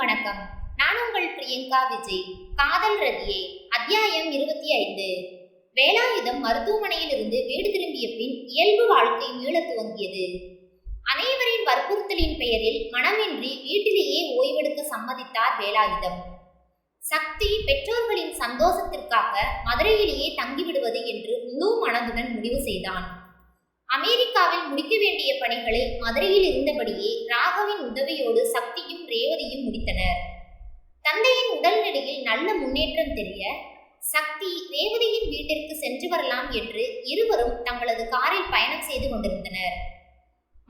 வணக்கம். நான் உங்கள் பிரியங்கா விஜய். காதல் ரதியே அத்தியாயம் இருபத்தி ஐந்து. வேலாயுதம் மருத்துவமனையில் இருந்து வீடு திரும்பிய பின் இயல்பு வாழ்க்கை மீள துவங்கியது. அனைவரின் வற்புறுத்தலின் பெயரில் மனமின்றி வீட்டிலேயே ஓய்வெடுக்க சம்மதித்தார் வேலாயுதம் சக்தி பெற்றோர்களின் சந்தோஷத்திற்காக மதுரையிலேயே தங்கிவிடுவது என்று முழு மனதுடன் முடிவு செய்தான். அமெரிக்காவில் முடிக்க வேண்டிய பணிகளை மதுரையில் இருந்தபடியே ராகவின் உதவியோடு சக்தியும் ரேவதியும் முடித்தனர். தந்தையின் உடல்நிலையில் நல்ல முன்னேற்றம் தெரிய சக்தி ரேவதியின் வீட்டிற்கு சென்று வரலாம் என்று இருவரும் தங்களது காரில் பயணம் செய்து கொண்டிருந்தனர்.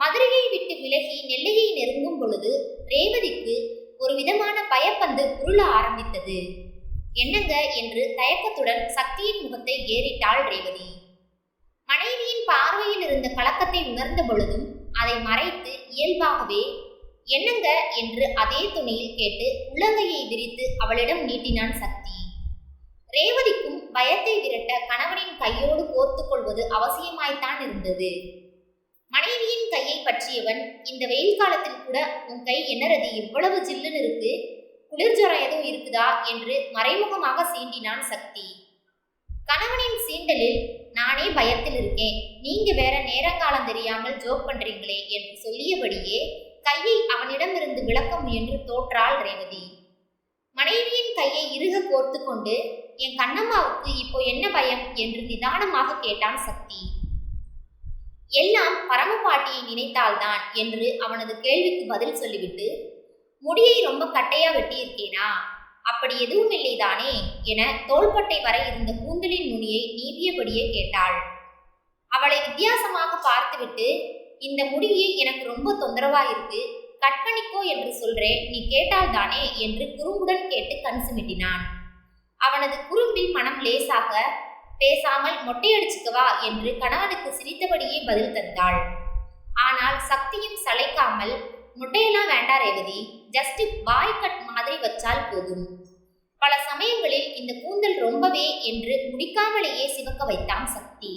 மதுரையை விட்டு விலகி நெல்லையை நெருங்கும் பொழுது ரேவதிக்கு ஒரு விதமான பயப்பந்து உருள ஆரம்பித்தது. என்னங்க? என்று தயக்கத்துடன் சக்தியின் முகத்தை ஏறிட்டாள் ரேவதி. மனைவி பார்வையில் இருந்த கலக்கத்தை உணர்ந்த பொழுதும் அதை மறைத்து இயல்பாகவே என்னங்க? என்று அதே துணியில் கேட்டு உள்ளங்கையை விரித்து அவளிடம் நீட்டினான் சக்தி. ரேவதிக்கும் பயத்தை விரட்ட கணவனின் கையோடு கோர்த்து கொள்வது அவசியமாய்த்தான் இருந்தது. மனைவியின் கையை பற்றியவன் இந்த வெயில் காலத்தில் கூட உன் கை என்னறது? இவ்வளவு ஜில்லுன்னு இருக்கு. குளிர்ஜரம் எதுவும் இருக்குதா? என்று மறைமுகமாக சீண்டினான் சக்தி. கணவனின் சீண்டலில் நானே பயத்தில் இருக்கேன். நீங்க வேற நேரங்காலம் தெரியாமல் ஜோக் பண்றீங்களே என்று சொல்லியபடியே கையை அவனிடமிருந்து விளக்க முயன்று தோற்றாள் ரேவதி. மனைவியின் கையை இறுக கோர்த்து கொண்டு என் கண்ணம்மாவுக்கு இப்போ என்ன பயம்? என்று நிதானமாக கேட்டான் சக்தி. எல்லாம் பரமபாட்டியை நினைத்தால்தான் என்று அவனது கேள்விக்கு பதில் சொல்லிவிட்டு முடியை ரொம்ப கட்டையா வெட்டியிருக்கேனா? அப்படி எதுவும் இல்லைதானே என தோள்பட்டை வரை இருந்த கூந்தலின் நுனியை நீவியபடியே கேட்டாள். அவளை வித்தியாசமாக பார்த்துவிட்டு இந்த முடியே எனக்கு ரொம்ப தொந்தரவா இருக்கு கட் பண்ணிக்கோ என்று சொல்றேன் நீ கேட்டால் தானே என்று குறும்புடன் கேட்டு கண் சுமிட்டினான். அவனது குறும்பில் மனம் லேசாக பேசாமல் மொட்டையடிச்சுக்கவா என்று கணவனுக்கு சிரித்தபடியே பதில் தந்தாள். ஆனால் சக்தியும் சளைக்காமல் முட்டையெல்லாம் வேண்டாம் ரேவதி. ஜஸ்ட் பாய் கட் மாதிரி வச்சால் போதும். பல சமயங்களில் இந்த கூந்தல் ரொம்பவே என்று முடிக்காமலேயே சிவக்க வைத்தான் சக்தி.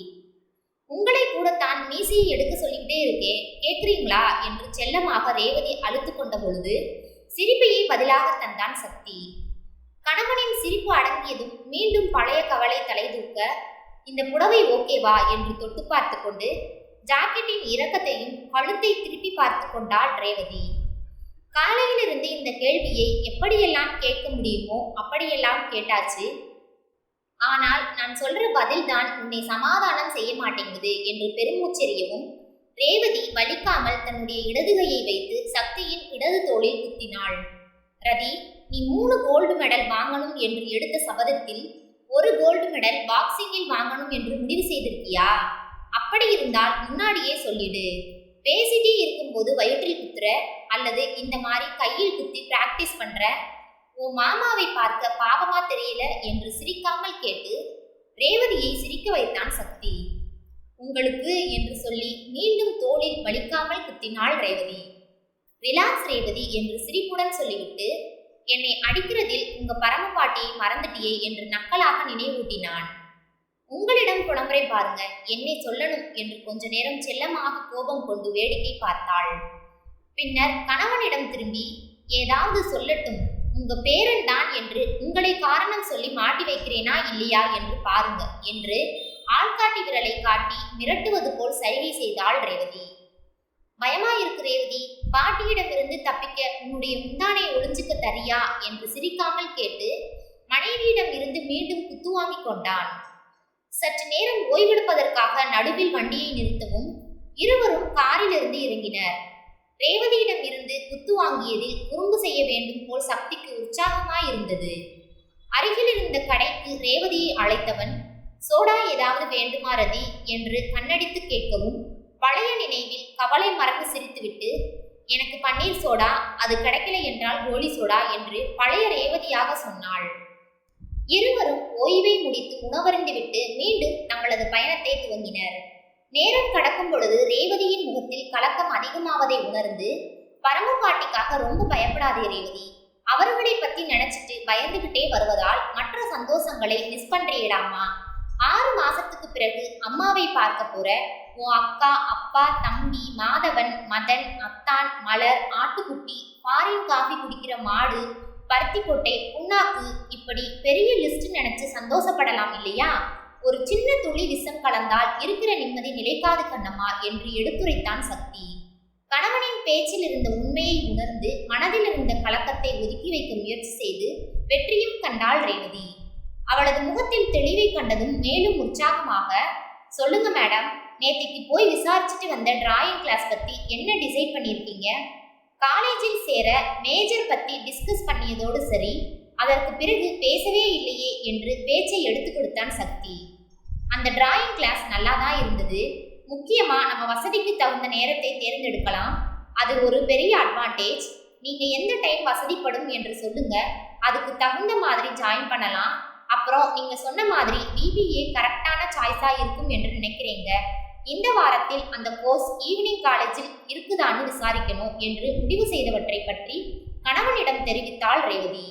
உங்களை கூட தான் மீசையை எடுக்க சொல்லிக்கிட்டே இருக்கேன். கேட்கிறீங்களா? என்று செல்லமாக ரேவதி அழுத்து கொண்ட பொழுது சிரிப்பையே பதிலாக தந்தான் சக்தி. கணவனின் சிரிப்பு அடங்கியதும் மீண்டும் பழைய கவலை தலை தூக்க இந்த புடவை ஓகேவா என்று தொட்டு பார்த்து கொண்டு ஜாக்கெட்டின் இறக்கத்தையும் கழுத்தை திருப்பி பார்த்து கொண்டாள் ரேவதி. காலையிலிருந்து இந்த கேள்வியை எப்படியெல்லாம் கேட்க முடியுமோ அப்படியெல்லாம் கேட்டாச்சு. ஆனால் நான் சொல்ற பதில் தான் உன்னை சமாதானம் செய்ய மாட்டேங்குது என்று பெருமூச்செறியவும் ரேவதி வலிக்காமல் தன்னுடைய இடதுகையை வைத்து சக்தியின் இடது தோளில் குத்தினாள். ரதி நீ மூணு கோல்டு மெடல் வாங்கணும் என்று எடுத்த சபதத்தில் ஒரு கோல்டு மெடல் பாக்ஸிங்கில் வாங்கணும் என்று முடிவு செய்திருக்கியா? அப்படி இருந்தால் முன்னாடியே சொல்லிடு. பேசிட்டே இருக்கும்போது வயிற்றில் குத்துற அல்லது இந்த மாதிரி கையில் குத்தி பிராக்டிஸ் பண்ற? உன் மாமாவை பார்க்க பாவமா தெரியல என்று சிரிக்காமல் கேட்டு ரேவதியை சிரிக்க வைத்தான் சக்தி. உங்களுக்கு என்று சொல்லி மீண்டும் தோளில் வலிக்காமல் குத்தினாள் ரேவதி. ரிலாக்ஸ் ரேவதி என்று சிரிப்புடன் சொல்லிவிட்டு என்னை அடிக்கிறதில் உங்க பரமபாட்டியை மறந்துட்டியே என்று நக்கலாக நினைவூட்டினான். உங்களிடம் புலம்பரை பாருங்க என்னை சொல்லணும் என்று கொஞ்ச நேரம் செல்லமாக கோபம் கொண்டு வேடிக்கை பார்த்தாள். பின்னர் கணவனிடம் திரும்பி ஏதாவது சொல்லட்டும். உங்க பேரன் தான் என்று உங்களை காரணம் சொல்லி மாட்டி வைக்கிறேனா இல்லையா என்று பாருங்க என்று ஆள்காட்டி விரலை காட்டி மிரட்டுவது போல் சைகை செய்தாள் ரேவதி. பயமா இருக்கு ரேவதி பாட்டியிடமிருந்து தப்பிக்க உன்னுடைய முந்தானை ஒளிஞ்சுக்க தரியா என்று சிரிக்காமல் கேட்டு மனைவியிடம் இருந்து மீண்டும் குத்து கொண்டான். சற்று நேரம் ஓய்வெடுப்பதற்காக நடுவில் வண்டியை நிறுத்தவும் இருவரும் காரிலிருந்து இறங்கினர். ரேவதியிடம் இருந்து குத்து வாங்கியதில் குறும்பு செய்ய வேண்டும் போல் சக்திக்கு உற்சாகமாய் இருந்தது. அருகில் இருந்த கடைக்கு ரேவதியை அழைத்தவன் சோடா ஏதாவது வேண்டுமா ரதி? என்று கண்ணடித்து கேட்கவும் பழைய நினைவில் கவலை மறந்து சிரித்துவிட்டு எனக்கு பன்னீர் சோடா அது கிடைக்கல என்றால் கோலி சோடா என்று பழைய ரேவதியாக சொன்னாள். இருவரும் ஓய்வை முடித்து உணவருந்திவிட்டு மீண்டும் தங்களது பயணத்தை துவங்கினர். நேரம் கடக்கும் பொழுது ரேவதியின் முகத்தில் கலக்கம் அதிகமாவதை உணர்ந்து பரமபாட்டிக்காக ரொம்ப பயப்படாதே ரேவதி. அவர்களை பத்தி நினைச்சிட்டு பயந்துகிட்டே வருவதால் மற்ற சந்தோஷங்களை மிஸ் பண்றீடாமா ஆறு மாசத்துக்கு பிறகு அம்மாவை பார்க்க போற உன் அக்கா அப்பா தம்பி மாதவன் மதன் அத்தான் மலர் ஆட்டுக்குட்டி ஃபாரின் காஃபி குடிக்கிற மாடு பருத்திக்கொட்டை புண்ணாக்கு இப்படி பெரிய லிஸ்ட் நினைச்சு சந்தோஷப்படலாம் இல்லையா? ஒரு சின்ன துளி விஷம் கலந்தால் இருக்கிற நிம்மதி நிலைக்காது கண்ணம்மா என்று எடுத்துரைத்தான் சக்தி. கணவனின் பேச்சில் இருந்த உண்மையை உணர்ந்து மனதில் இருந்த கலக்கத்தை ஒதுக்கி வைக்க முயற்சி செய்து வெற்றியும் கண்டாள் ரேவதி. அவளது முகத்தில் தெளிவை கண்டதும் மேலும் உற்சாகமாக சொல்லுங்க மேடம் நேத்திக்கு போய் விசாரிச்சுட்டு வந்த டிராயிங் கிளாஸ் பத்தி என்ன டிசைட் பண்ணியிருக்கீங்க? காலேஜில் சேர மேஜர் பத்தி டிஸ்கஸ் பண்ணியதோடு சரி அதற்கு பிறகு பேசவே இல்லையே என்று பேச்சை எடுத்து கொடுத்தான் சக்தி. அந்த டிராயிங் கிளாஸ் நல்லா தான் இருந்தது? முக்கியமா நம்ம வசதிக்கு தகுந்த நேரத்தை தேர்ந்தெடுக்கலாம். அது ஒரு பெரிய அட்வான்டேஜ் நீங்கள் எந்த டைம் வசதிப்படும் என்று சொல்லுங்க. அதுக்கு தகுந்த மாதிரி ஜாயின் பண்ணலாம். அப்புறம் நீங்கள் சொன்ன மாதிரி பிபிஏ கரெக்டான சாய்ஸாக இருக்கும் என்று நினைக்கிறீங்க. இந்த வாரத்தில் அந்த கோர்ஸ் ஈவினிங் காலேஜில் இருக்குதான்னு விசாரிக்கணும் என்று முடிவு செய்தவற்றை பற்றி கணவனிடம் தெரிவித்தாள் ரேவதி.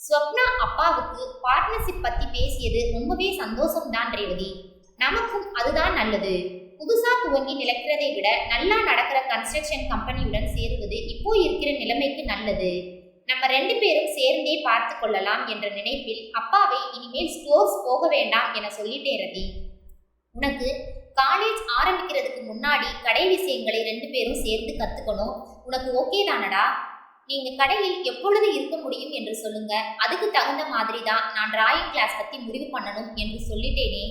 ஸ்வப்னா அப்பாவுக்கு பார்ட்னர்ஷிப் பத்தி பேசியது ரொம்பவே சந்தோஷம்தான் ரேவதி. நமக்கும் அதுதான் நல்லது. புதுசா துவங்கி நிலைக்கிறதை விட நல்லா நடக்கிற கன்ஸ்ட்ரக்ஷன் கம்பெனியுடன் சேருவது இப்போ இருக்கிற நிலைமைக்கு நல்லது. நம்ம ரெண்டு பேரும் சேர்ந்தே பார்த்து கொள்ளலாம் என்ற நினைப்பில் அப்பாவை இனிமேல் ஸ்டோர்ஸ் போக வேண்டாம் என சொல்லிட்டே ரதி. உனக்கு காலேஜ் ஆரம்பிக்கிறதுக்கு முன்னாடி கடை விஷயங்களை ரெண்டு பேரும் சேர்ந்து கத்துக்கணும். உனக்கு ஓகே தானடா? நீங்க கடையில் எப்பொழுது இருக்க முடியும் என்று சொல்லுங்க. அதுக்கு தகுந்த மாதிரி தான் நான் டிராயிங் கிளாஸ் பத்தி முடிவு பண்ணணும் என்று சொல்லிட்டேனே.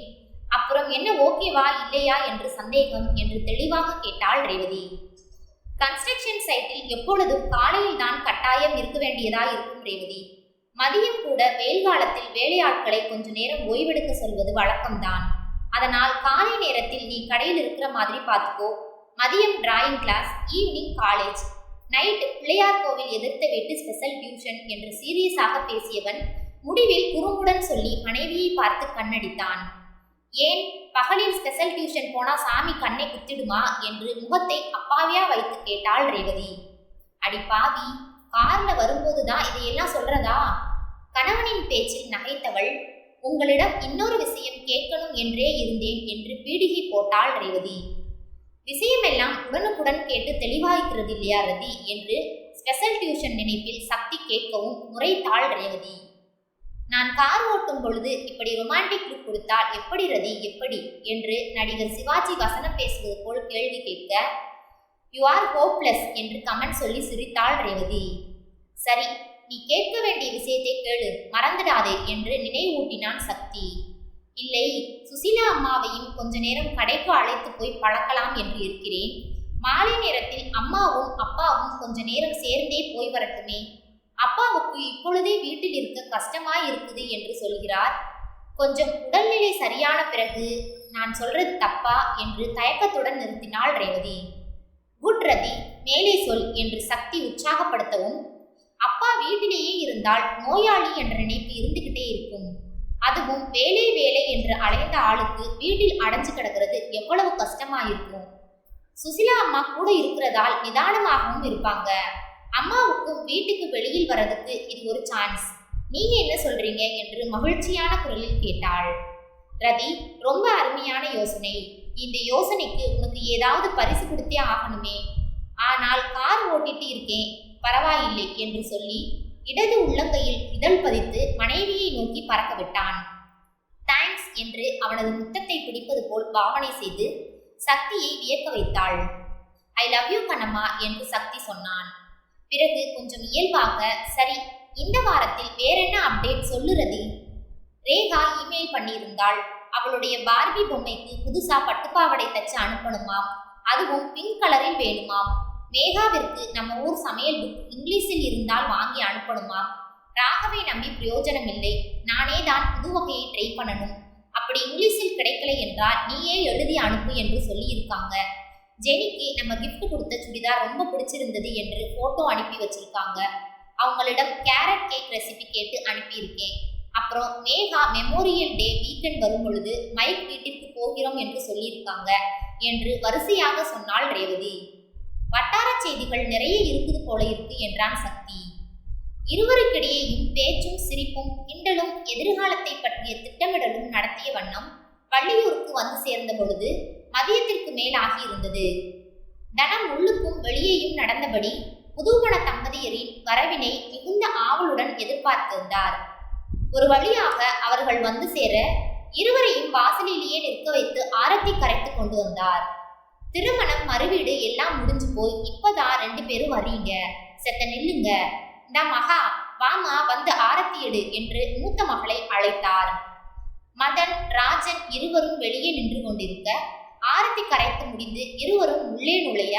அப்புறம் என்ன ஓகேவா இல்லையா என்று சந்தேகம் என்று தெளிவாக கேட்டாள் ரேவதி. கன்ஸ்ட்ரக்ஷன் சைட்டில் எப்பொழுதும் காலையில் தான் கட்டாயம் இருக்க வேண்டியதா இருக்கும் ரேவதி. மதியம் கூட வெயில் காலத்தில் வேலையாட்களை கொஞ்ச நேரம் ஓய்வெடுக்க சொல்வது வழக்கம்தான். அதனால் காலை நேரத்தில் நீ கடையில் இருக்கிற மாதிரி பார்த்துக்கோ. மதியம் drawing class evening college night Pillaiyar கோவில் எதிர்த்த வீட்டு ஸ்பெஷல் டியூஷன் என்று சீரியஸாக பேசியவன் முடிவில் குறும்புடன் சொல்லி மனைவியை பார்த்து கண்ணடித்தான். ஏன்? பகலில் ஸ்பெஷல் டியூஷன் போனா சாமி கண்ணை குத்திடுமா? என்று முகத்தை அப்பாவியா வைத்து கேட்டாள் ரேவதி. அடி பாவி கார்ல வரும்போதுதான் இதையெல்லாம் சொல்றதா? கணவனின் பேச்சில் நகைத்தவள் உங்களிடம் இன்னொரு விஷயம் கேட்கணும் என்றே இருந்தேன் என்று பீடிகை போட்டாள் ரேவதி. விஷயமெல்லாம் உடனுக்குடன் கேட்டு தெளிவாய்க்கிறது இல்லையா ரதி என்று ஸ்பெஷல் டியூஷன் நினைப்பில் சக்தி கேட்கவும் முறைத்தாள் ரேவதி. நான் கார் ஓட்டும் பொழுது இப்படி ரொமான்டிக் லுக் கொடுத்தால் எப்படி ரதி எப்படி? என்று நடிகர் சிவாஜி வசனம் பேசுவது போல் கேள்வி கேட்க யூ ஆர் ஹோப்லெஸ் என்று கமெண்ட் சொல்லி சிரித்தாள் ரேவதி. சரி நீ கேட்க வேண்டிய விஷயத்தை கேளு மறந்துடாதே என்று நினைவூட்டினான் சக்தி. இல்லை சுசீலா அம்மாவையும் கொஞ்ச நேரம் கடைக்கு அழைத்து போய் பழக்கலாம் என்று இருக்கிறேன். மாலை நேரத்தில் அம்மாவும் அப்பாவும் கொஞ்ச நேரம் சேர்ந்தே போய் வரட்டுமே. அப்பாவுக்கு இப்பொழுதே வீட்டில் இருக்க கஷ்டமா இருக்குது என்று சொல்கிறார். கொஞ்சம் உடல்நிலை சரியான பிறகு நான் சொல்றது தப்பா என்று தயக்கத்துடன் நிறுத்தினாள் ரேவதி. குட் ரதி மேலே சொல் என்று சக்தி உற்சாகப்படுத்தவும் வீட்டிலேயே இருந்தால் நோயாளி என்ற நினைப்பு இருந்துகிட்டே இருக்கும். அதுவும் வேலை வேலை என்று அலைந்த ஆளுக்கு வீட்டில் அடைஞ்சு கிடக்கிறது எவ்வளவு கஷ்டமா இருக்கும் சுசிலா அம்மா கூட இருக்கிறதால் நிதானமாகவும் இருப்பாங்க. அம்மாவுக்கும் வீட்டுக்கு வெளியில் வரதுக்கு இது ஒரு சான்ஸ் நீங்க என்ன சொல்றீங்க? என்று மகிழ்ச்சியான குரலில் கேட்டாள். ரதி ரொம்ப அருமையான யோசனை. இந்த யோசனைக்கு உனக்கு ஏதாவது பரிசு கொடுத்தே ஆகணுமே. ஆனால் கார் ஓட்டிட்டு இருக்கேன். பரவாயில்லை என்று சொல்லி இடது உள்ளங்கையில் இதழ் பதித்து மனைவியை நோக்கி பறக்கவிட்டான். தேங்க்ஸ் என்று அவனது முத்தத்தை பிடிப்பது போல் பாவனை செய்து சக்தியை வியக்க வைத்தாள். ஐ லவ் யூ கண்ணம்மா என்று சக்தி சொன்னான். பிறகு கொஞ்சம் இயல்பாக சரி இந்த வாரத்தில் வேறென்ன அப்டேட் சொல்லுறது? ரேகா இமெயில் பண்ணியிருந்தாள். அவளுடைய பார்பி பொம்மைக்கு புதுசா பட்டுப்பாவடை தச்சு அனுப்பணுமாம். அதுவும் பிங்க் கலரில் வேணுமாம். மேகாவிற்கு நம்ம ஊர் சமையல் புக் இங்கிலீஷில் இருந்தால் வாங்கி அனுப்பணுமா? ராகவை நம்பி பிரயோஜனம் இல்லை நானே தான் புது வகையை ட்ரை பண்ணணும். அப்படி இங்கிலீஷில் கிடைக்கல என்றால் நீயே எழுதி அனுப்பு என்று சொல்லியிருக்காங்க. ஜெனிக்கு நம்ம கிஃப்ட் கொடுத்த சுடிதார் ரொம்ப பிடிச்சிருந்தது என்று ஃபோட்டோ அனுப்பி வச்சிருக்காங்க. அவங்களிடம் கேரட் கேக் ரெசிபி கேட்டு அனுப்பியிருக்கேன். அப்புறம் மேகா மெமோரியல் டே வீக்கெண்ட் வரும் பொழுது மைக் வீட்டிற்கு போகிறோம் என்று சொல்லியிருக்காங்க என்று வரிசையாக சொன்னாள் ரேவதி. வட்டார செய்திகள் நிறைய இருக்குது போல இருக்கு என்றான் சக்தி. இருவருக்கிடையேயும் பேச்சும் சிரிப்பும் கிண்டலும் எதிர்காலத்தை பற்றிய திட்டமிடலும் நடத்திய வண்ணம் பள்ளியூருக்கு வந்து சேர்ந்த பொழுது மதியத்திற்கு மேலாகி இருந்தது தனம் உள்ளுக்கும் வெளியேயும் நடந்தபடி புதுமண தம்பதியரின் வரவினை மிகுந்த ஆவலுடன் எதிர்பார்த்திருந்தார் ஒரு வழியாக அவர்கள் வந்து சேர இருவரையும் வாசலிலேயே நிற்க வைத்து ஆரத்தி கரைத்து கொண்டு வந்தார். திருமணம் மறுவீடு எல்லாம் முடிஞ்சு போய் இப்பதான் ரெண்டு பேரும் வரீங்க செத்த நில்லுங்க. இந்த மகா வாமா வந்து ஆரத்தி எடு என்று மூத்த மகளை அழைத்தார். மதன் ராஜன் இருவரும் வெளியே நின்று கொண்டிருக்க ஆரத்தி கரைத்து முடிந்து இருவரும் உள்ளே நுழைய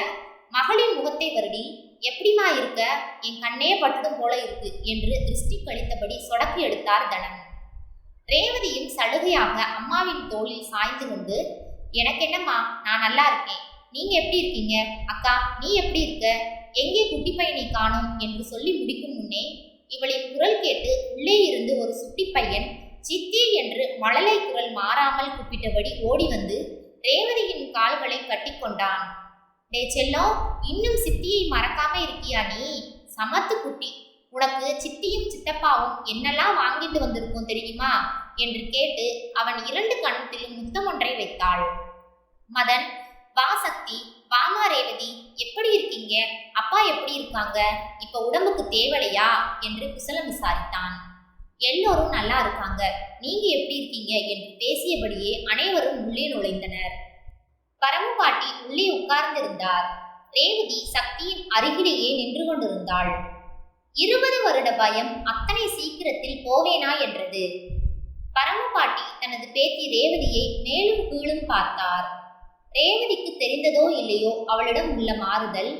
மகளின் முகத்தை வருடி எப்படிமா இருக்க? என் கண்ணே பட்டதும் போல இருக்கு என்று திருஷ்டி கழித்தபடி சொடக்கு எடுத்தார் தனம் ரேவதியும் சலுகையாக அம்மாவின் தோளில் சாய்ந்து கொண்டு எனக்கு என்னம்மா? நான் நல்லா இருக்கேன். நீங்க எப்படி இருக்கீங்க? அக்கா நீ எப்படி இருக்க? எங்கே குட்டி பையனை காணோம் என்று சொல்லி முடிக்கும் முன்னே இவளின் குரல் கேட்டு உள்ளே இருந்து ஒரு சுட்டி பையன் சித்தி என்று மழலை குரல் மாறாமல் கூப்பிட்டபடி ஓடி வந்து ரேவதியின் கால்களை கட்டிக்கொண்டான் டே செல்லம் இன்னும் சித்தியை மறக்காம இருக்கியா நீ? சமத்து குட்டி. உனக்கு சித்தியும் சித்தப்பாவும் என்னெல்லாம் வாங்கிட்டு வந்திருக்கோம் தெரியுமா? என்று கேட்டு அவன் இரண்டு கணத்திலும் முத்தம் ஒன்றை வைத்தாள். மதன் வா சக்தி வாமா ரேவதி எப்படி இருக்கீங்க? அப்பா எப்படி இருக்காங்க? இப்ப உடம்புக்கு தேவலையா? என்று குசலம் விசாரித்தான். எல்லோரும் நல்லா இருக்காங்க. நீங்க எப்படி இருக்கீங்க? என்று பேசியபடியே அனைவரும் உள்ளே நுழைந்தனர். பரமபாட்டி உள்ளே உட்கார்ந்திருந்தார். ரேவதி சக்தியின் அருகிலேயே நின்று கொண்டிருந்தாள். இருபது வருட பயம் அத்தனை சீக்கிரத்தில் போவேனா என்றது. பரமு பாட்டி தனது பேத்தி ரேவதியை மேலும் கீழும் பார்த்தார். ரேவதிக்கு தெரிந்ததோ இல்லையோ அவளிடம் உள்ள மாறுதல்.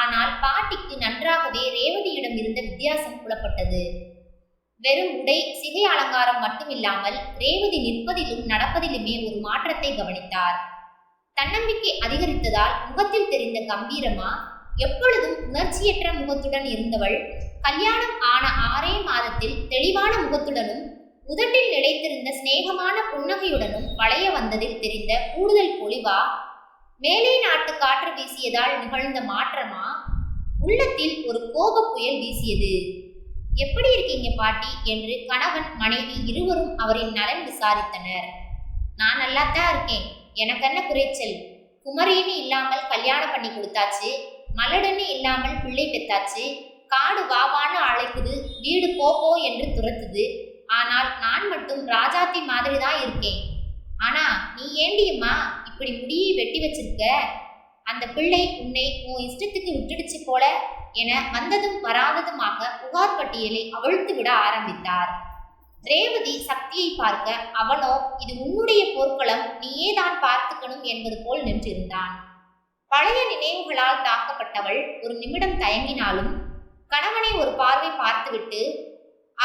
ஆனால் பாட்டிக்கு நன்றாகவே ரேவதியிடம் இருந்த வித்தியாசம் புலப்பட்டது. வெறும் உடை சிகை அலங்காரம் மட்டுமில்லாமல் ரேவதி நிற்பதிலும் நடப்பதிலுமே ஒரு மாற்றத்தை கவனித்தார். தன்னம்பிக்கை அதிகரித்ததால் முகத்தில் தெரிந்த கம்பீரமா? எப்பொழுதும் உணர்ச்சியற்ற முகத்துடன் இருந்தவள் கல்யாணம் ஆன ஆறே மாதத்தில் தெளிவான முகத்துடனும் உதட்டில் நிலைத்திருந்த சிநேகமான புன்னகையுடனும் வளைய வந்ததில் தெரிந்த கூடுதல் பொலிவா மேலே நாட்டு காற்று வீசியதால் நிகழ்ந்த மாற்றமா? உள்ளத்தில் ஒரு கோப புயல் வீசியது. எப்படி இருக்கீங்க பாட்டி? என்று கணவன் மனைவி இருவரும் அவரின் நலன் விசாரித்தனர். நான் நல்லாத்தான் இருக்கேன். எனக்கு என்ன குறைச்சல்? குமரின்னு இல்லாமல் கல்யாணம் பண்ணி கொடுத்தாச்சு. மலடுன்னு இல்லாமல் பிள்ளை பெத்தாச்சு. காடு வாவான்னு அழைக்குது வீடு போ போ என்று துரத்துது. ஆனால் நான் மட்டும் ராஜாத்தி மாதிரி தான் இருக்கேன். ஆனா நீ ஏண்டியம்மா இப்படி முடியை வெட்டி வச்சிருக்க? அந்த பிள்ளை உன்னை உன் இஷ்டத்துக்கு விட்டுடுச்சு போல என வந்ததும் வராததுமாக புகார் பட்டியலை அவிழ்த்து விட ஆரம்பித்தார். ரேவதி சக்தியை பார்க்க அவனோ இது உன்னுடைய போர்க்களம் நீயே தான் பார்த்துக்கணும் என்பது போல் நின்றிருந்தான். பழைய நினைவுகளால் தாக்கப்பட்டவள் ஒரு நிமிடம் தயங்கினாலும் கணவனை ஒரு பார்வை பார்த்துவிட்டு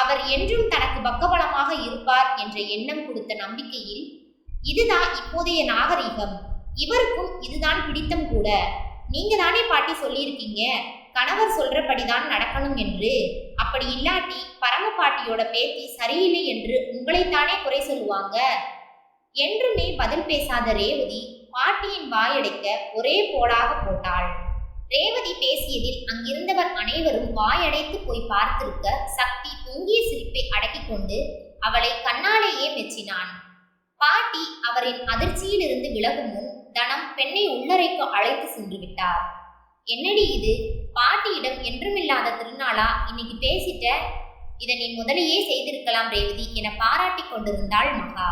அவர் என்றும் தனக்கு பக்கபலமாக இருப்பார் என்ற எண்ணம் கொடுத்த நம்பிக்கையில் இதுதான் இப்போதைய நாகரீகம். இவருக்கும் இதுதான் பிடித்தம் கூட. நீங்க தானே பாட்டி சொல்லியிருக்கீங்க? கணவர் சொல்றபடிதான் நடக்கணும் என்று. அப்படி இல்லாட்டி பரம பாட்டியோட பேத்தி சரியில்லை என்று உங்களைத்தானே குறை சொல்லுவாங்க? என்றுமே பதில் பேசாத ரேவதி பாட்டியின் வாயடைக்க ஒரே போடாக போட்டாள். ரேவதி பேசியதில் அங்கிருந்தவர் அனைவரும் வாயடைத்து போய் பார்த்திருக்க சக்தி பொங்கிய சிரிப்பை அடக்கிக் கொண்டு அவளை கண்ணாலேயே மெச்சினான். பாட்டி அவரின் அதிர்ச்சியிலிருந்து விலகும் முன் தனம் பெண்ணை உள்ளறைக்கு அழைத்து சென்று விட்டார். என்னடி இது? பாட்டியிடம் என்றுமில்லாத திருநாளா? இன்னைக்கு பேசிட்ட? இதை நீ முதலையே செய்திருக்கலாம் ரேவதி. என பாராட்டி கொண்டிருந்தாள் மகா.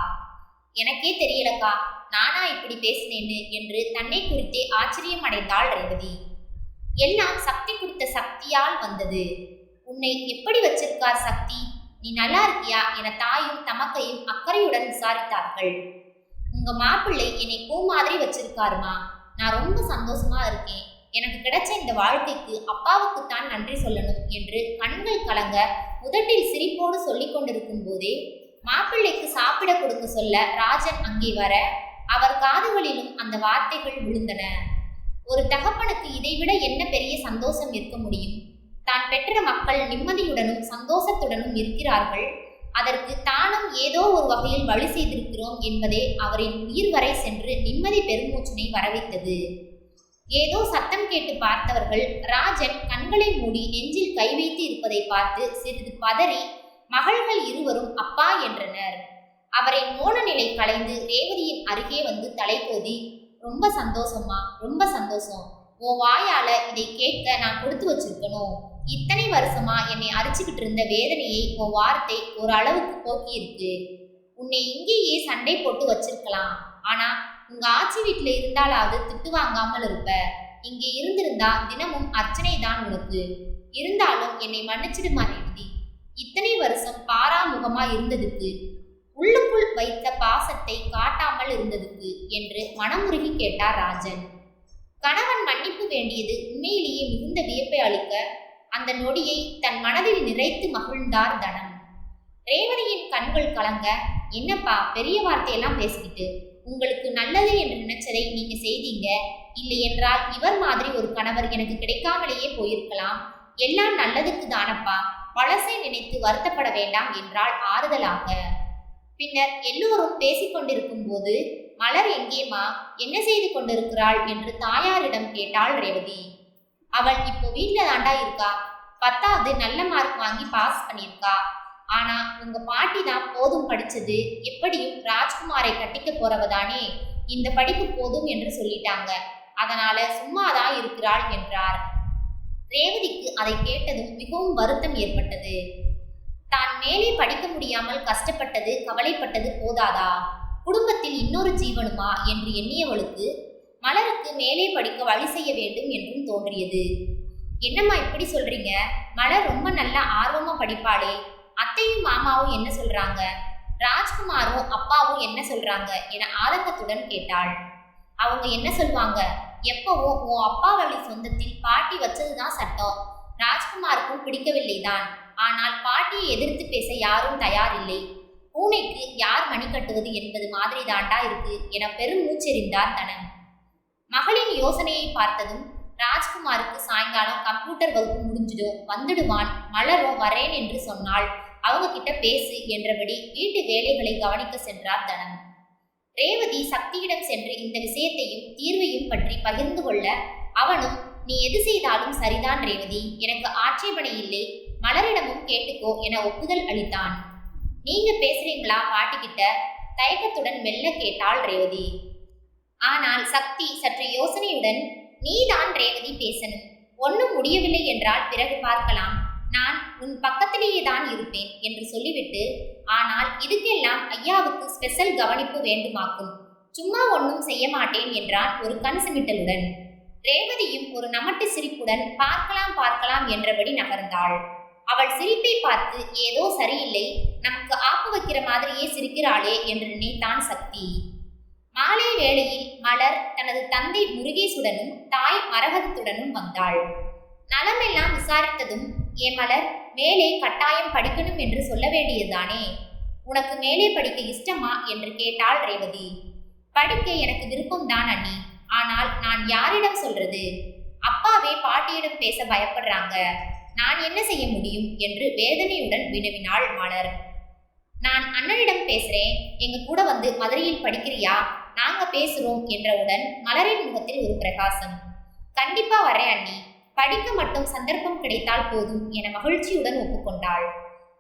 எனக்கே தெரியலக்கா. நானா இப்படி பேசினேன்னு? என்று தன்னை குறித்தே ஆச்சரியம் அடைந்தாள் ரேவதி. எல்லாம் சக்தி கொடுத்த சக்தியால் வந்தது. உன்னை எப்படி வச்சிருக்கார் சக்தி? நீ நல்லா இருக்கியா? என தாயும் தமக்கையும் அக்கறையுடன் விசாரித்தார்கள். உங்க மாப்பிள்ளை என்னை பூ மாதிரி வச்சிருக்காருமா? நான் ரொம்ப சந்தோஷமா இருக்கேன். எனக்கு கிடைச்ச இந்த வாழ்க்கைக்கு அப்பாவுக்குத்தான் நன்றி சொல்லணும் என்று கண்கள் கலங்க உதட்டில் சிரிப்போடு சொல்லிக் கொண்டிருக்கும் போதே மாப்பிள்ளைக்கு சாப்பிட கொடுக்க சொல்ல ராஜன் அங்கே வர அவர் காதுகளிலும் அந்த வார்த்தைகள் விழுந்தன. ஒரு தகப்பனுக்கு இதைவிட என்ன பெரிய சந்தோஷம் இருக்க முடியும்? தான் பெற்ற மக்கள் நிம்மதியுடனும் சந்தோஷத்துடனும் இருக்கிறார்கள். அதற்கு தானும் ஏதோ ஒரு வகையில் வழி செய்திருக்கிறோம் என்பதே அவரின் உயிர் வரை சென்று நிம்மதி பெருமூச்சினை வரவைத்தது ஏதோ சத்தம் கேட்டு பார்த்தவர்கள் ராஜன் கண்களை மூடி நெஞ்சில் கை வைத்து இருப்பதை பார்த்து சிறிது பதறி மகள்கள் இருவரும் அப்பா என்றனர். அவரின் மோன நிலை கலைந்து ரேவதியின் அருகே வந்து தலைகோதி ரொம்ப சந்தோஷம்மா ரொம்ப சந்தோஷம். உன் வாயால இதை கேட்க நான் கொடுத்து வச்சிருக்கணும். இத்தனை வருஷமா என்னை அரிச்சுக்கிட்டு இருந்த வேதனையை உன் வார்த்தை ஒரு அளவுக்கு போக்கி இருக்கு உன்னை இங்கேயே சண்டை போட்டு வச்சிருக்கலாம். ஆனா உங்க ஆட்சி வீட்டுல இருந்தாலாவது திட்டு வாங்காமல் இருப்ப. இங்கே இருந்திருந்தா தினமும் அர்ச்சனை தான் உனக்கு. இருந்தாலும் என்னை மன்னிச்சிடுமா ரேவதி? இத்தனை வருஷம் பாராமுகமா இருந்ததுக்கு. உள்ளுக்கு வைத்த பாசத்தை காட்டாமல் இருந்ததுக்கு என்று மனமுருகி கேட்டார் ராஜன். கணவன் மன்னிப்பு வேண்டியது உண்மையிலேயே மிகுந்த வியப்பை அளிக்க அந்த நொடியை தன் மனதில் நிறைத்து மகிழ்ந்தார் தனம் ரேவதியின் கண்கள் கலங்க என்னப்பா பெரிய வார்த்தையெல்லாம் பேசிக்கிட்டு உங்களுக்கு நல்லது என்று நினைச்சதை நீங்க செய்தீங்க. இல்லை என்றால் இவர் மாதிரி ஒரு கணவர் எனக்கு கிடைக்காமலேயே போயிருக்கலாம். எல்லாம் நல்லதுக்கு தானப்பா. பழசை நினைத்து வருத்தப்பட வேண்டாம் என்றால் ஆறுதலாக. பின்னர் எல்லோரும் பேசிக் கொண்டிருக்கும் போது மலர் எங்கேம்மா? என்ன செய்து கொண்டிருக்கிறாள்? என்று தாயாரிடம் கேட்டாள் ரேவதி. அவள் இப்போ வீட்டில் தாண்டா இருக்கா? பத்தாவது நல்ல மார்க் வாங்கி பாஸ் பண்ணியிருக்கா. ஆனா உங்க பாட்டி தான் போதும் படிச்சது. எப்படியும் ராஜ்குமாரை கட்டிக்க போறவதானே இந்த படிப்பு போதும் என்று சொல்லிட்டாங்க. அதனால சும்மாதான் இருக்கிறாள் என்றார். ரேவதிக்கு அதை கேட்டதும் மிகவும் வருத்தம் ஏற்பட்டது. தான் மேலே படிக்க முடியாமல் கஷ்டப்பட்டது கவலைப்பட்டது போதாதா? குடும்பத்தில் இன்னொரு ஜீவனுமா என்று எண்ணியவளுக்கு மலருக்கு மேலே படிக்க வழி செய்ய வேண்டும் என்றும் தோன்றியது. என்னம்மா இப்படி சொல்றீங்க? மலர் ரொம்ப நல்லா ஆர்வமா படிப்பாளே. அத்தையும் மாமாவும் என்ன சொல்றாங்க? ராஜ்குமாரும் அப்பாவும் என்ன சொல்றாங்க? என ஆதங்கத்துடன் கேட்டாள். அவங்க என்ன சொல்வாங்க? எப்பவும் உன் அப்பா வழி சொந்தத்தில் பாட்டி வச்சதுதான் சட்டம். ராஜ்குமாருக்கும் பிடிக்கவில்லைதான். ஆனால் பாட்டியை எதிர்த்து பேச யாரும் தயாரில்லை. பூனைக்கு யார் மணி கட்டுவது என்பது மாதிரி தாண்டா இருக்கு என பெரும் மூச்செறிந்தார் தனன். மகளின் யோசனையை பார்த்ததும் ராஜ்குமாருக்கு சாயங்காலம் கம்ப்யூட்டர் வகுப்பு முடிஞ்சிடும் வந்துடுவான் மலரும் வரேன் என்று சொன்னால் அவங்க கிட்ட பேசு என்றபடி வீட்டு வேலைகளை கவனிக்க சென்றார் தனம் ரேவதி சக்தியிடம் சென்று இந்த விஷயத்தையும் தீர்வையும் பற்றி பகிர்ந்து கொள்ள அவனும் நீ எது செய்தாலும் சரிதான் ரேவதி எனக்கு ஆட்சேபனை இல்லை மலரிடமும் கேட்டுக்கோ என ஒப்புதல் அளித்தான். நீங்க பேசுறீங்களா? பாட்டிக்கிட்ட தயக்கத்துடன் மெல்ல கேட்டாள் ரேவதி. ஆனால் சக்தி சற்று யோசனையுடன் நீதான் ரேவதி பேசணும். ஒன்றும் முடியவில்லை என்றால் பிறகு பார்க்கலாம். நான் உன் பக்கத்திலேயே தான் இருப்பேன் என்று சொல்லிவிட்டு ஆனால் இதுக்கெல்லாம் ஐயாவுக்கு ஸ்பெஷல் கவனிப்பு வேண்டுமாக்கும். சும்மா ஒன்றும் செய்ய மாட்டேன் என்றான் ஒரு கண் சிமிட்டலுடன். ரேவதியும் ஒரு நமட்டு சிரிப்புடன் பார்க்கலாம் பார்க்கலாம் என்றபடி நகர்ந்தாள். அவள் சிரிப்பை பார்த்து ஏதோ சரியில்லை. நமக்கு ஆப்பு வைக்கிற மாதிரியே சிரிக்கிறாளே என்று நினைத்தான் சக்தி. மாலை வேளையில் மலர் தனது தந்தை முருகேசுடனும் தாய் மரகதத்துடனும் வந்தாள். நலமெல்லாம் விசாரித்ததும் ஏ மலர் மேலே கட்டாயம் படிக்கணும் என்று சொல்ல வேண்டியதுதானே? உனக்கு மேலே படிக்க இஷ்டமா? என்று கேட்டாள் ரேவதி. படிக்க எனக்கு விருப்பம்தான் அண்ணி. ஆனால் நான் யாரிடம் சொல்றது? அப்பாவே பாட்டியிடம் பேச பயப்படுறாங்க. நான் என்ன செய்ய முடியும் என்று வேதனையுடன் வினவினாள் மலர். நான் அண்ணனிடம் பேசுறேன். எங்க கூட வந்து மதுரையில் படிக்கிறியா? நாங்க பேசுறோம் என்றவுடன் மலரின் முகத்தில் ஒரு பிரகாசம். கண்டிப்பா வரேன் அண்ணி. படிக்க மட்டும் சந்தர்ப்பம் கிடைத்தால் போதும் என மகிழ்ச்சியுடன் ஒப்புக்கொண்டாள்.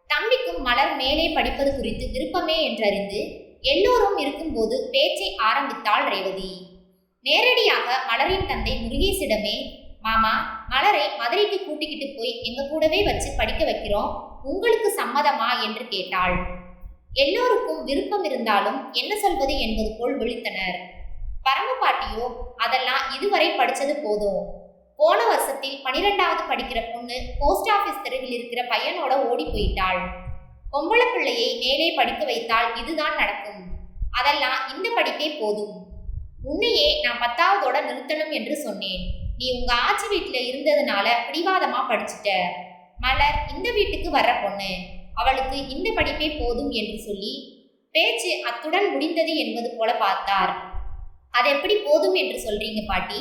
தம்பிக்கும் மலர் மேலே படிப்பது குறித்து விருப்பமே என்றறிந்து எல்லோரும் இருக்கும்போது பேச்சை ஆரம்பித்தாள் ரேவதி. நேரடியாக மலரின் தந்தை முருகேசிடமே மாமா மலரை மதுரைக்கு கூட்டிக்கிட்டு போய் எங்க கூடவே வச்சு படிக்க வைக்கிறோம். உங்களுக்கு சம்மதமா என்று கேட்டாள். எல்லோருக்கும் விருப்பம் இருந்தாலும் என்ன சொல்வது என்பது போல் விழித்தனர். பரமபாட்டியோ அதெல்லாம் இதுவரை படிச்சது போதும். போன வருஷத்தில் பனிரெண்டாவது படிக்கிற பொண்ணு போஸ்ட் ஆபீஸ் தெருவில் இருக்கிற பையனோட ஓடி போயிட்டாள். பொம்பளை பிள்ளையை மேலே படிக்க வைத்தால் இதுதான் நடக்கும். அதெல்லாம் இந்த படிப்பே போதும். உன்னையே நான் பத்தாவதோட நிறுத்தணும் என்று சொன்னேன். நீ உங்க ஆச்சி வீட்டுல இருந்ததுனால பிடிவாதமா படிச்சுட்ட. மலர் இந்த வீட்டுக்கு வர்ற பொண்ணு. அவளுக்கு இந்த படிப்பே போதும் என்று சொல்லி பேச்சு அத்துடன் முடிந்தது என்பது போல பார்த்தார். அது எப்படி போதும் என்று சொல்றீங்க பாட்டி?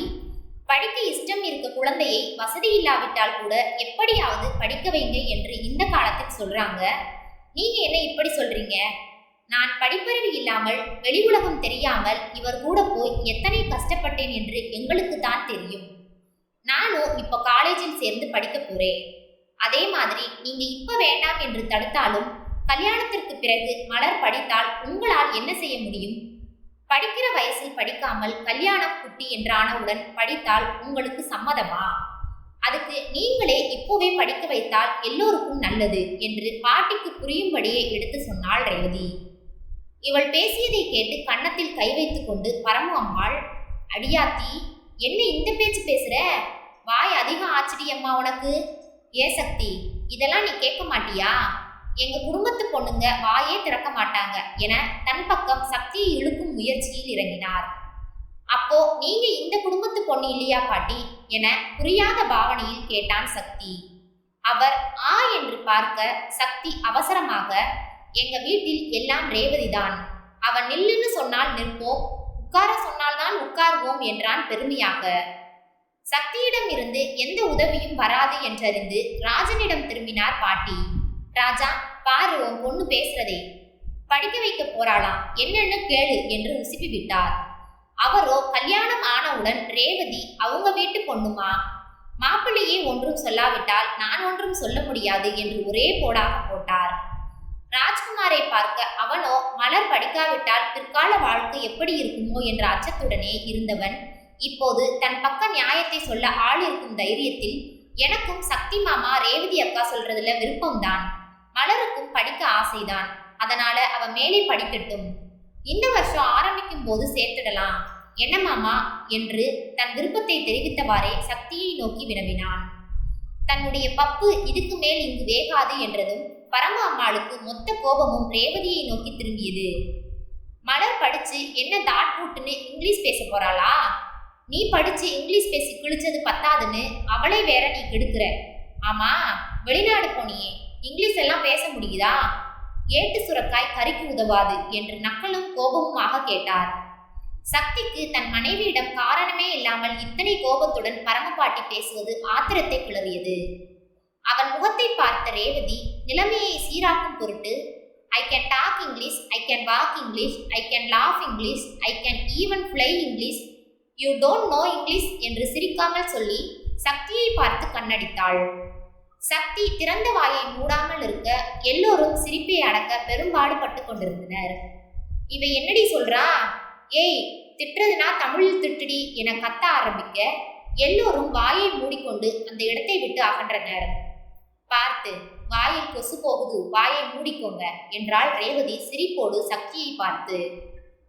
படிக்க இஷ்டம் இருக்க குழந்தையை வசதி இல்லாவிட்டால் கூட எப்படியாவது படிக்க வைங்க என்று இந்த காலத்தில் சொல்றாங்க. நீங்க என்ன இப்படி சொல்றீங்க? நான் படிப்பறிவு இல்லாமல் வெளி உலகம் தெரியாமல் இவர் கூட போய் எத்தனை கஷ்டப்பட்டேன் என்று எங்களுக்கு தான் தெரியும். நானும் இப்போ காலேஜில் சேர்ந்து படிக்க போறேன். அதே மாதிரி நீங்க இப்ப வேண்டாம் என்று தடுத்தாலும் கல்யாணத்திற்கு பிறகு மலர் படித்தால் உங்களால் என்ன செய்ய முடியும்? படிக்கிற வயசில் படிக்காமல் கல்யாணம் குட்டி என்றானவுடன் படித்தால் உங்களுக்கு சம்மதமா? அதுக்கு நீங்களே இப்போவே படிக்க வைத்தால் எல்லோருக்கும் நல்லது என்று பாட்டிக்கு புரியும்படியே எடுத்து சொன்னாள் ரேவதி. இவள் பேசியதை கேட்டு கன்னத்தில் கை வைத்து கொண்டு பரமு அம்மாள் அடியாத்தி என்ன இந்த பேச்சு பேசுற? வாய் அதிகம் ஆச்சடி அம்மா உனக்கு. ஏ சக்தி இதெல்லாம் நீ கேட்க மாட்டியா? எங்க குடும்பத்து பொண்ணுங்க வாயே திறக்க மாட்டாங்க என தன் பக்கம் சக்தியை இழுக்கும் முயற்சியில் இறங்கினார். அப்போ நீங்க இந்த குடும்பத்து பொண்ணு இல்லையா பாட்டி? என புரியாத பாவனையில் கேட்டான் சக்தி. அவர் ஆ என்று பார்க்க சக்தி அவசரமாக எங்க வீட்டில் எல்லாம் ரேவதிதான் அவன் நில்லுன்னு சொன்னால் நிற்போம். உட்கார சொன்னால்தான் உட்காருவோம் என்றான் பெருமையாக. சக்தியிடம் இருந்து எந்த உதவியும் வராது என்றறிந்து ராஜனிடம் திரும்பினார் பாட்டி. ராஜா பாரு உன் பொண்ணு பேசுறதே. படிக்க வைக்க போறாளாம் என்னன்னு கேளு என்று உசுப்பி விட்டார். அவரோ கல்யாணம் ஆனவுடன் ரேவதி அவங்க வீட்டு பொண்ணுமா? மாப்பிள்ளையே ஒன்றும் சொல்லாவிட்டால் நான் ஒன்றும் சொல்ல முடியாது என்று ஒரே போடாக போட்டார். ராஜ்குமாரை பார்க்க அவனோ மலர் படிக்காவிட்டால் பிற்கால வாழ்க்கை எப்படி இருக்குமோ என்ற அச்சத்துடனே இருந்தவன். இப்போது தன் பக்க நியாயத்தை சொல்ல ஆள் இருக்கும் தைரியத்தில் எனக்கும் சக்தி மாமா ரேவதி அக்கா சொல்றதுல விருப்பம்தான். மலருக்கும் படிக்க ஆசைதான். அதனால அவ மேலே படிக்கட்டும். இந்த வருஷம் ஆரம்பிக்கும் போது சேர்த்துடலாம். என்ன மாமா? என்று தன் விருப்பத்தை தெரிவித்தவாறே சக்தியை நோக்கி வினவினான். தன்னுடைய பப்பு இதுக்கு மேல் இங்கு வேகாது என்றதும் பரம அம்மாளுக்கு மொத்த கோபமும் ரேவதியை நோக்கி திரும்பியது. மலர் படிச்சு என்ன தாட் போட்டுன்னு இங்கிலீஷ் பேச போறாளா? நீ படிச்சு இங்கிலீஷ் பேசி கிழிச்சது பத்தாதுன்னு அவளை வேற நீ கெடுக்கிற. ஆமா வெளிநாடு போனியே இங்கிலீஷ் எல்லாம் பேச முடியுதா? ஏட்டு சுரக்காய் கறிக்கு உதவாது என்று நக்கலும் கோபமுமாக கேட்டார். சக்திக்கு தன் மனைவியிடம் காரணமே இல்லாமல் இத்தனை கோபத்துடன் பரமபாட்டி பேசுவது ஆத்திரத்தை கிளறியது அவன் முகத்தை பார்த்த ரேவதி நிலைமையை சீராக்கும் பொருட்டு I can talk English I can walk English I can laugh English I can even fly English you don't know English என்று சிரிக்காமல் சொல்லி சக்தியை பார்த்து கண்ணடித்தாள். சக்தி திறந்த வாயை மூடாமல் இருக்க எல்லோரும் சிரிப்பை அடக்க பெரும்பாடுபட்டு கொண்டிருந்தனர். இவ என்னடி சொல்றா? ஏய் திட்டுறதுனா தமிழில் திட்டுடி என கத்த ஆரம்பிக்க எல்லோரும் வாயை மூடிக்கொண்டு அந்த இடத்தை விட்டு அகன்றனர். பார்த்து வாயில் கொசு போகுது வாயை மூடிக்கோங்க என்றாள் ரேவதி சிரிப்போடு சக்தியை பார்த்து.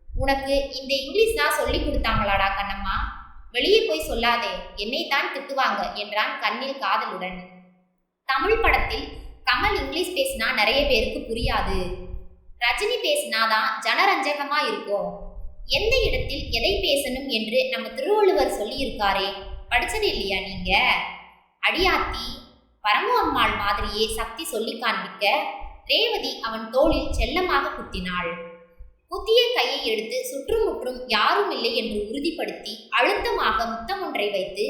உனக்கு இந்த இங்கிலீஷ் தான் சொல்லி கொடுத்தாங்களாடா கண்ணம்மா? வெளியே போய் சொல்லாதே என்னை தான் திட்டுவாங்க என்றான் கண்ணில் காதலுடன். தமிழ் படத்தில் கமல் இங்கிலீஷ் பேசினா நிறைய பேருக்கு புரியாது. ரஜினி பேசினாதான் ஜனரஞ்சகமா இருக்கும். எந்த இடத்தில் எதை பேசணும் என்று நம்ம திருவள்ளுவர் சொல்லியிருக்காரே படிச்சது இல்லையா நீங்க? அடியாத்தி பரமு அம்மாள் மாதிரியே சக்தி சொல்லி காண்பிக்க ரேவதி அவன் தோளில் செல்லமாக குத்தினாள். குத்திய கையை எடுத்து சுற்றுமுற்றும் யாரும் இல்லை என்று உறுதிப்படுத்தி அழுத்தமாக முத்தம் ஒன்றை வைத்து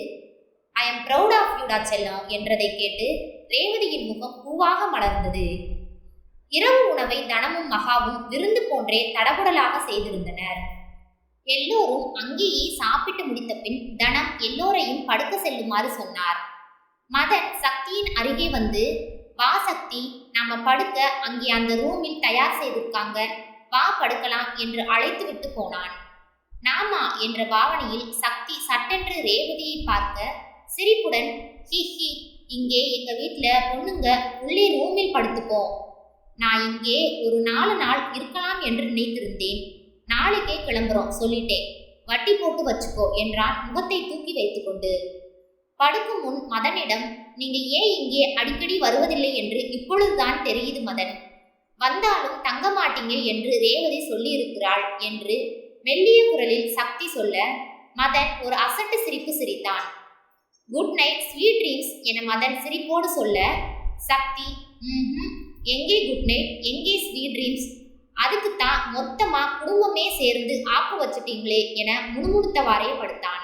ஐ எம் ப்ரௌட் ஆஃப் யூடா செல்லம் என்றதை கேட்டு ரேவதியின் முகம் பூவாக மலர்ந்தது. இரவு உணவை தனமும் மகாவும் விருந்து போன்றே தடபுடலாக செய்திருந்தனர். எல்லோரும் அங்கேயே சாப்பிட்டு முடித்த பின் தனம் எல்லோரையும் படுக்க செல்லுமாறு சொன்னார். மதன் சக்தியின் அருகே வந்து வா சக்தி நாம படுக்க அங்கே அந்த ரூமில் தயார் செய்திருக்காங்க. வா படுக்கலாம் என்று அழைத்து விட்டு போனான். நாமா என்ற பாவனையில் சக்தி சட்டென்று ரேவதியை பார்க்க சிரிப்புடன் ஹி ஹி இங்கே எங்க வீட்டுல பொண்ணுங்க உள்ளே ரூமில் படுத்துப்போம் நான் இங்கே ஒரு நாலு நாள் இருக்கலாம் என்று நினைத்திருந்தேன். நாளைக்கே கிளம்புறோம் சொல்லிட்டேன். வட்டி போட்டு வச்சுக்கோ என்றான் முகத்தை தூக்கி வைத்துக்கொண்டு படுக்கும் முன் மதனிடம் நீங்க ஏன் இங்கே அடிக்கடி வருவதில்லை? என்று இப்பொழுதுதான் தெரியுது மதன். வந்தாலும் தங்க மாட்டீங்க என்று ரேவதி சொல்லியிருக்கிறாள் என்று மெல்லிய குரலில் சக்தி சொல்ல மதன் ஒரு அசட்டு சிரிப்பு சிரித்தான். குட் நைட் ஸ்வீட் ட்ரீம்ஸ் என மதன் சிரிப்போடு சொல்ல சக்தி ம் எங்கே குட் நைட் எங்கே ஸ்வீட் ட்ரீம்ஸ்? அதுக்குத்தான் மொத்தமா குடும்பமே சேர்ந்து ஆப்பு வச்சுட்டீங்களே என முணுமுணுத்தவாறே படுத்தான்.